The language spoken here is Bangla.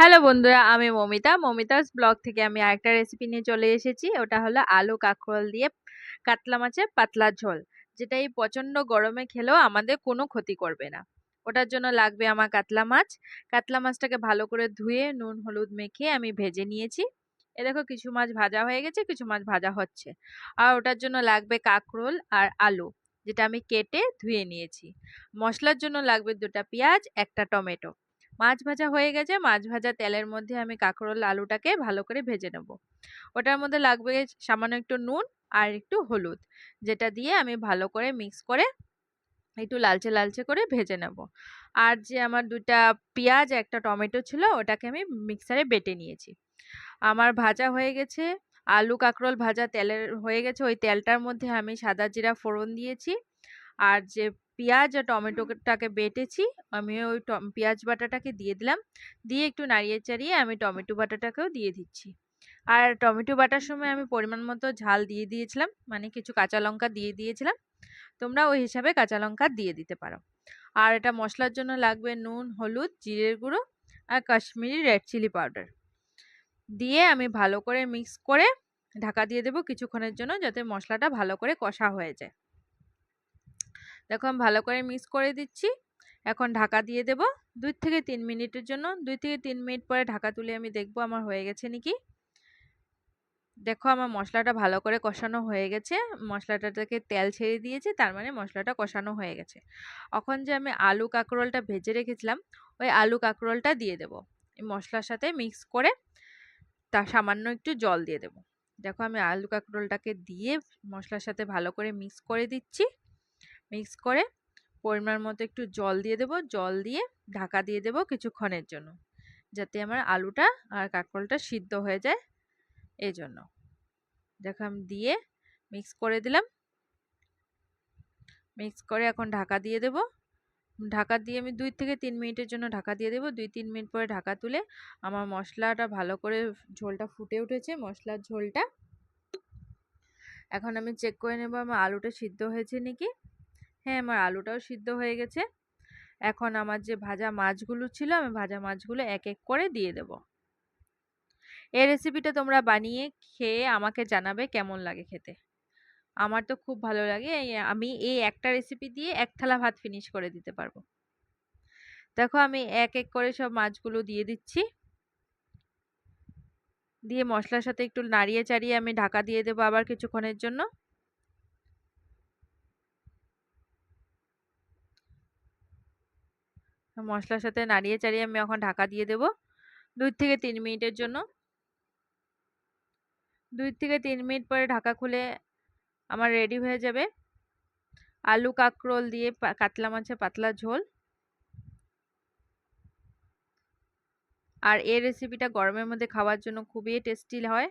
হ্যালো বন্ধুরা, আমি মমিতা। মমিতাস ব্লগ থেকে আমি আরেকটা রেসিপি নিয়ে চলে এসেছি। ওটা হলো আলু কাঁকরোল দিয়ে কাতলা মাছের পাতলা ঝোল। যেটা এই প্রচণ্ড গরমে খেলেও আমাদের কোনো ক্ষতি করবে না। ওটার জন্য লাগবে আমার কাতলা মাছ। কাতলা মাছটাকে ভালো করে ধুয়ে নুন, হলুদ মেখে আমি ভেজে নিয়েছি। এ দেখো কিছু মাছ ভাজা হয়ে গেছে, কিছু মাছ ভাজা হচ্ছে। আর ওটার জন্য লাগবে কাঁকরোল আর আলু, যেটা আমি কেটে ধুয়ে নিয়েছি। মশলার জন্য লাগবে দুটা পেঁয়াজ, একটা টমেটো। মাছ ভাজা হয়ে গেছে, মাছ ভাজা তেলের মধ্যে আমি কাঁকরোল আলুটাকে ভালো করে ভেজে নেব। ওটার মধ্যে লাগবে সামান্য একটু নুন আর একটু হলুদ, যেটা দিয়ে আমি ভালো করে মিক্স করে একটু লালচে লালচে করে ভেজে নেব। আর যে আমার দুটা পেঁয়াজ, একটা টমেটো ছিল, ওটাকে আমি মিক্সারে বেটে নিয়েছি। আমার ভাজা হয়ে গেছে, আলু কাঁকরোল ভাজা তেলের হয়ে গেছে, ওই তেলটার মধ্যে আমি সাদা জিরা ফোড়ন দিয়েছি। আর যে পেঁয়াজ আর টমেটোটাকে বেটেছি। আমি ওই পেঁয়াজ বাটাটাকে দিয়ে দিলাম। দিয়ে একটু নাড়িয়ে চাড়িয়ে আমি টমেটো বাটাটাকেও দিয়ে দিচ্ছি। আর টমেটো বাটার সময় আমি পরিমাণ মতো ঝাল দিয়ে দিয়েছিলাম মানে কিছু কাঁচা লঙ্কা দিয়ে দিয়েছিলাম। তোমরা ওই হিসাবে কাঁচা লঙ্কা দিয়ে দিতে পারো। আর এটা মশলার জন্য লাগবে নুন, হলুদ, জিরের গুঁড়ো আর কাশ্মীরি রেড চিলি পাউডার। দিয়ে আমি ভালো করে মিক্স করে ঢাকা দিয়ে দেবো কিছুক্ষণের জন্য যাতে মশলাটা ভালো করে কষা হয়ে যায়। দেখো আমি ভালো করে মিক্স করে দিচ্ছি। এখন ঢাকা দিয়ে দেব। দুই থেকে তিন মিনিটের জন্য, দুই থেকে তিন মিনিট পরে ঢাকা তুলে আমি দেখব আমার হয়ে গেছে নাকি। দেখো আমার মশলাটা ভালো করে কষানো হয়ে গেছে। মশলাটা থেকে তেল ছেড়ে দিয়েছে, তার মানে মশলাটা কষানো হয়ে গেছে। এখন যে আমি আলু কাঁকরোলটা ভেজে রেখেছিলাম, ওই আলু কাঁকরোলটা দিয়ে দেব। এই মশলার সাথে মিক্স করে তা সামান্য একটু জল দিয়ে দেব। দেখো আমি আলু কাঁকরোলটাকে দিয়ে মশলার সাথে ভালো করে মিক্স করে দিচ্ছি। মিক্স করে পরিমাণ মতো একটু জল দিয়ে দেব। জল দিয়ে ঢাকা দিয়ে দেব কিছুক্ষণের জন্য যাতে আমার আলুটা আর কাঁকরোলটা সিদ্ধ হয়ে যায় এই জন্য। দেখো আমি দিয়ে মিক্স করে দিলাম। মিক্স করে এখন ঢাকা দিয়ে দেব। ঢাকা দিয়ে আমি দুই থেকে তিন মিনিটের জন্য ঢাকা দিয়ে দেবো। দুই তিন মিনিট পরে ঢাকা তুলে আমার মশলাটা ভালো করে ঝোলটা ফুটে উঠেছে মশলার ঝোলটা। এখন আমি চেক করে নেব আমার আলুটা সিদ্ধ হয়েছে নাকি। হ্যাঁ আমার আলুটাও সিদ্ধ হয়ে গেছে। এখন আমার যে ভাজা মাছগুলো ছিল, আমি ভাজা মাছগুলো এক এক করে দিয়ে দেব। এই রেসিপিটা তোমরা বানিয়ে খেয়ে আমাকে জানাবে কেমন লাগে খেতে। আমার তো খুব ভালো লাগে আমি এই একটা রেসিপি দিয়ে এক থালা ভাত ফিনিশ করে দিতে পারব। দেখো, আমি এক এক করে সব মাছগুলো দিয়ে দিচ্ছি। দিয়ে মশলার সাথে একটু নাড়িয়ে চাড়িয়ে আমি ঢাকা দিয়ে দেবো আবার কিছুক্ষণের জন্য। মশলার সাথে নাড়িয়ে চাড়িয়ে আমি এখন ঢাকা দিয়ে দেব। দুই থেকে তিন মিনিটের জন্য। দুই থেকে তিন মিনিট পরে ঢাকা খুলে আমার রেডি হয়ে যাবে। আলু কাঁকরোল দিয়ে কাতলা মাছের পাতলা ঝোল। আর এই রেসিপিটা গরমের মধ্যে খাওয়ার জন্য খুবই টেস্টি হয়।